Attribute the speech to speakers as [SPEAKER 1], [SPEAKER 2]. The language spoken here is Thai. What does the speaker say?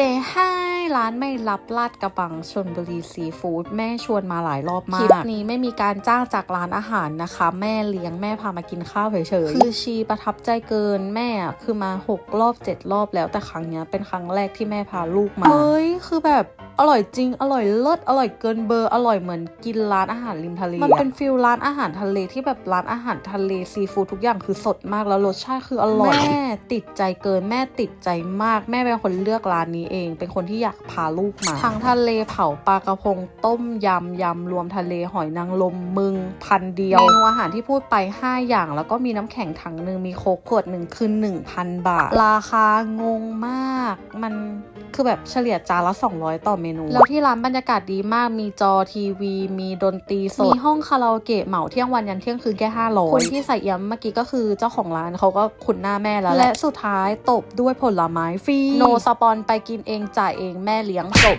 [SPEAKER 1] เซให้ร้านไม่รับลาดกระบังชนบุรีซีฟู้ดแม่ชวนมาหลายรอบมาก คลิปนี้ไม่มีการจ้างจากร้านอาหารนะคะ แม่เลี้ยงแม่พามากินข้าวเฉยๆ คือชีประทับใจเกินแม่อะคือมา 6 รอบ 7 รอบแล้วแต่ครั้งเนี้ยเป็นครั้งแรกที่แม่พาลูกมาเฮ้ย คือแบบ อร่อยจริง อร่อยเลิศ อร่อยเกินเบอร์ อร่อยเหมือนกินร้านอาหารริมทะเล มันเป็นฟิลร้านอาหารทะเลที่แบบร้านอาหารทะเลซีฟู้ดทุกอย่างคือสดมากแล้วรสชาติคืออร่อย แม่ติดใจเกินแม่ติดใจมาก แม่เป็นคนเลือกร้านนี้เอง เป็นคนที่อยากพาลูกมา ทั้งทะเลเผาปลากระพงต้มยำยำรวมทะเลหอยนางรมมึงพันเดียวเมนูอาหารที่พูดไป 5 อย่าง แล้วก็มีน้ำแข็งถังหนึ่งมีโค้กขวดหนึ่งคือ1,000 บาท ราคางงมาก มันคือแบบเฉลี่ยจานละ 200 ต่อเมนู แล้วที่ร้านบรรยากาศดีมากมีจอทีวี มีดนตรีสด มีห้องคาราโอเกะเหมาเที่ยงวันยันเที่ยงคืนแค่500คนที่ใส่เอี่ยมเมื่อกี้ก็คือเจ้าของร้านเขาก็คุ้นหน้าแม่แล้วและสุดท้ายตบด้วยผลไม้ฟรี โนสปอนไปกินเองจ่ายเองแม่เลี้ยงจบ